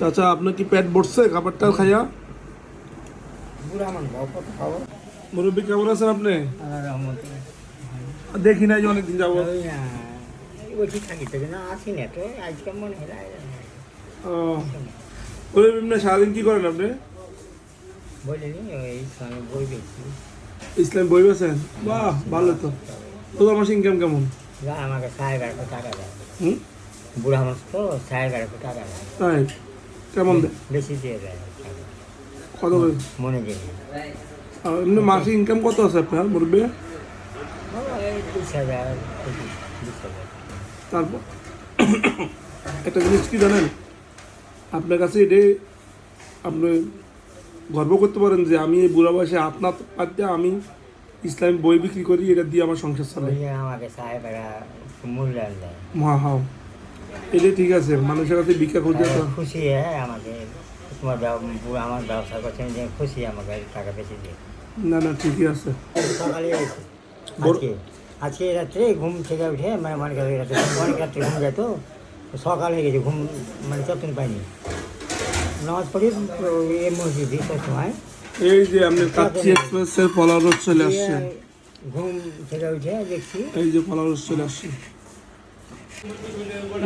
চাচা আপনার কি পেট ভরছে? খাবারটা খাইয়া? মুরব্বী কেমন আছেন আপনি? দেখি নাই অনেকদিন যাব সারাদিন কি করেন আপনি? ইসলাম বই বেছেন? বাহ ভালো তো। তোর মাসে ইনকাম কেমন? যা আমাকে সাড়ে বারোশো টাকা দেয়। হুম? বুড়া মানুষ তো সাড়ে বারোশো টাকা দেয়। কেমন দেয় বেশি দিয়ে দেয় টাকা। কত করে? মনে দিয়ে আর এমনি মাসে ইনকাম কত আছে আপনার মুরব্বী তারপর একটা জিনিস কি জানেন? আপনার কাছে এটাই আপনি গর্ব করতে পারেন যে আমি এই বুড়া বয়সে না পাতে আমি ইসলামিক বই বিক্রি করি এটা দিয়ে আমার সংসার চলে ওই যে আমাকে সাড়ে বারো মূল্যায়ন দেয়। মা হাও এটাই ঠিক আছে মানুষের কাছে ভিক্ষা খুঁজে তো খুশি হ্যাঁ আমাকে তোমার আমার ব্যবসা করছেন যে খুশি আমাকে টাকা বেশি দিয়ে। না না ঠিকই আছে। সকালে আজকে রাত্রে ঘুম থেকে উঠে মানে অনেক রাত্রে অনেক রাত্রে ঘুম যেত তো সকাল হয়ে গেছে ঘুম মানে চতুন পাইনি। নামাজ পড়ি এই মসজিদে সব সময়। এই যে আপনি কাচ্চি এক্সপ্রেসের ফলোয়ার চলে আসছে। ঘুম থেকে উঠে দেখছি। এই যে ফলোয়ার চলে আসছে।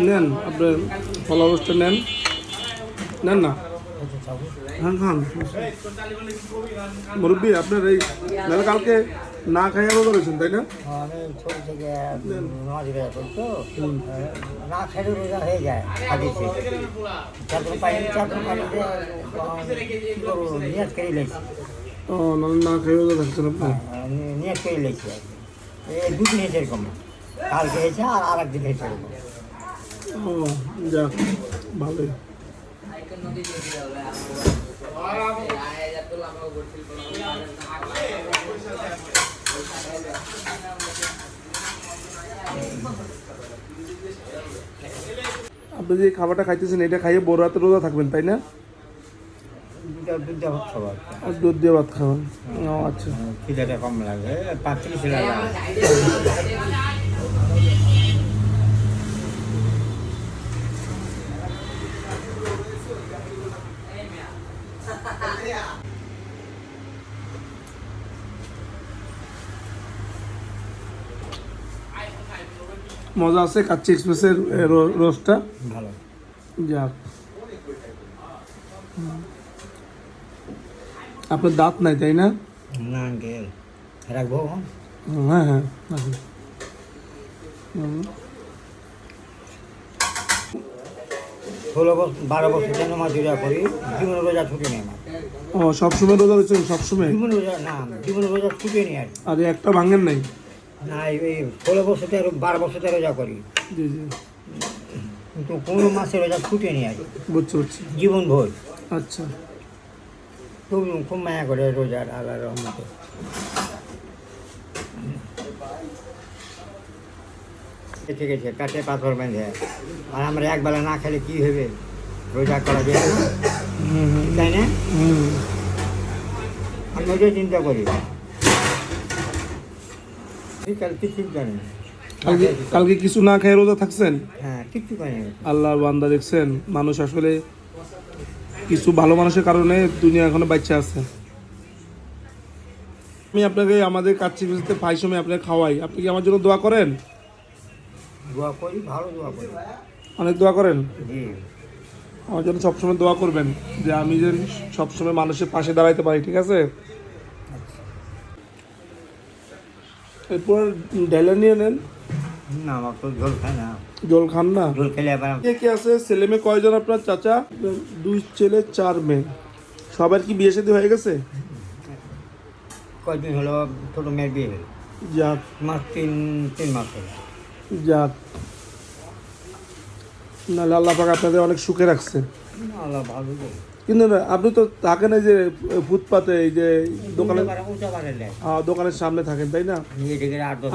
নেন আপনার ফলোয়ারটা নেন। নেন না? হ্যাঁ খান। মুরব্বী আপনার এই নাহলে কালকে না খাইয়া রোজা রয়েছেন তাই না? আমি ছোট থেকে নামাজ না খেলে রোজা হয়ে যায় হাদিসে। চাদর পাই চাদর নিয়াজ করে লেছি। ও না খাইয়া রোজা থাকছেন আপনি? নিয়াজ করে লেছি। এই দুদিন এরকম কালকে হয়েছে আর আর একদিন হয়েছে ও যাক ভালোই। আপনি যে খাবারটা খাইতেছেন এটা খাইয়ে বড় রাতে রোজা থাকবেন তাই না? দুধ দিয়ে ভাত খাবেন। ও আচ্ছা। খিদাটা কম লাগে লাগে। মজা আছে কাচ্চি এক্সপ্রেসের রোস্টটা ভালো। যাক। আপনার দাঁত নাই তাই না? না আঙ্কেল রাখব হ্যাঁ হ্যাঁ রাখুন। ষোলো বছর বারো বছর যেন মাছ রোজা করি। জীবনে রোজা ছুটি নেই আমার। ও সবসময় রোজা রয়েছেন সবসময়? জীবনে রোজা না জীবনে রোজা ছুটি নেই আর। আর একটা ভাঙেন নাই। না এই ষোলো বছর থেকে বারো বছর থেকে রোজা করি। জি জি। কিন্তু কোনো মাসে রোজা ছুটি নেই আর। কি। বুঝছি বুঝছি জীবন ভোর আচ্ছা। খুব খুব মায়া করে রোজার আল্লাহ রহমতে। ঠিক আছে কাটে পাথর বেঁধে। আর আমরা একবেলা না খেলে কি হবে? রোজা করা হুম তাই না? আমি ওইটাই চিন্তা করি। জানি কালকে কালকে কিছু না খেয়ে রোজা থাকছেন? হ্যাঁ আল্লাহর বান্দা দেখছেন মানুষ আসলে কিছু ভালো মানুষের কারণে দুনিয়া এখনও বাচ্চা আছে। আমি আপনাকে আমাদের কাচ্চি বিজতে পাই সময় আপনাকে খাওয়াই। আপনি কি আমার জন্য দোয়া করেন? দোয়া করি ভালো দোয়া করি। অনেক দোয়া করেন? আমার জন্য সবসময় দোয়া করবেন যে আমি যেন সবসময় মানুষের পাশে দাঁড়াইতে পারি ঠিক আছে? এরপর ডাইলা নিয়ে নেন। না আমার তো জল খায় না। জল খান না। জল খেলে আবার কে কে আছে? ছেলে মেয়ে কয়জন আপনার চাচা? দুই ছেলে চার মেয়ে। সবার কি বিয়ে শাদী হয়ে গেছে? কয়দিন হলো ছোটো মেয়ের বিয়ে হলো। যাক। মাস তিন তিন মাস হলো। যাক। নাহলে আল্লাহ পাক আপনাদের অনেক সুখে রাখছে। আল্লাহ ভালো কিন্তু না আপনি তো থাকেন এই যে ফুটপাতে এই যে দোকানে। আহ, দোকানের সামনে থাকেন তাই না?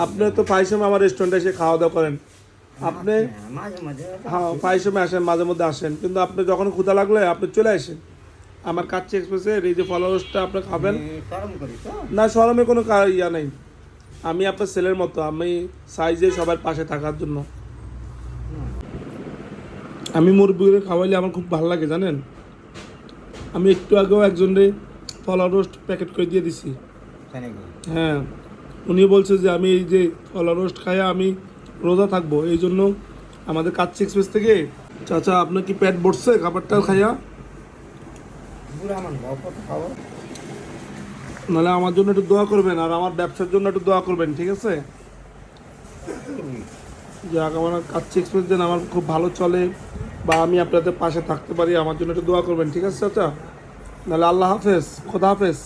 আপনি তো প্রায় সময় আমার রেস্টুরেন্টে এসে খাওয়া দাওয়া করেন। আপনি হ্যাঁ, হ্যাঁ প্রায় সময় আসেন মাঝে মধ্যে আসেন। কিন্তু আপনি যখন ক্ষুধা লাগলে আপনি চলে আসেন। আমার কাচ্চি এক্সপ্রেসের এই যে ফলোয়ার্সটা আপনি খাবেন। না সরমে কোনো ইয়া নেই। আমি আপনার ছেলের মতো আমি সাইজে সবার পাশে থাকার জন্য। আমি মুরব্বীরে খাওয়াইলে আমার খুব ভালো লাগে জানেন? আমি একটু আগেও একজনরে ফলা রোস্ট প্যাকেট করে দিয়ে দিছি। হ্যাঁ উনি বলছে যে আমি এই যে ফলা রোস্ট খাইয়া আমি রোজা থাকব এই জন্য আমাদের কাচ্চি এক্সপ্রেস থেকে চাচা আপনার কি পেট ভরছে খাবারটা খাইয়া? নাহলে আমার জন্য একটু দোয়া করবেন আর আমার ব্যবসার জন্য একটু দোয়া করবেন ঠিক আছে? যাক আমার কাচ্চি এক্সপ্রেস যেন আমার খুব ভালো চলে। বা আমি আপনাদের পাশে থাকতে পারি, আমার জন্য একটু দোয়া করবেন, ঠিক আছে চাচা? নাহলে আল্লাহ হাফেজ, খোদা হাফেজ।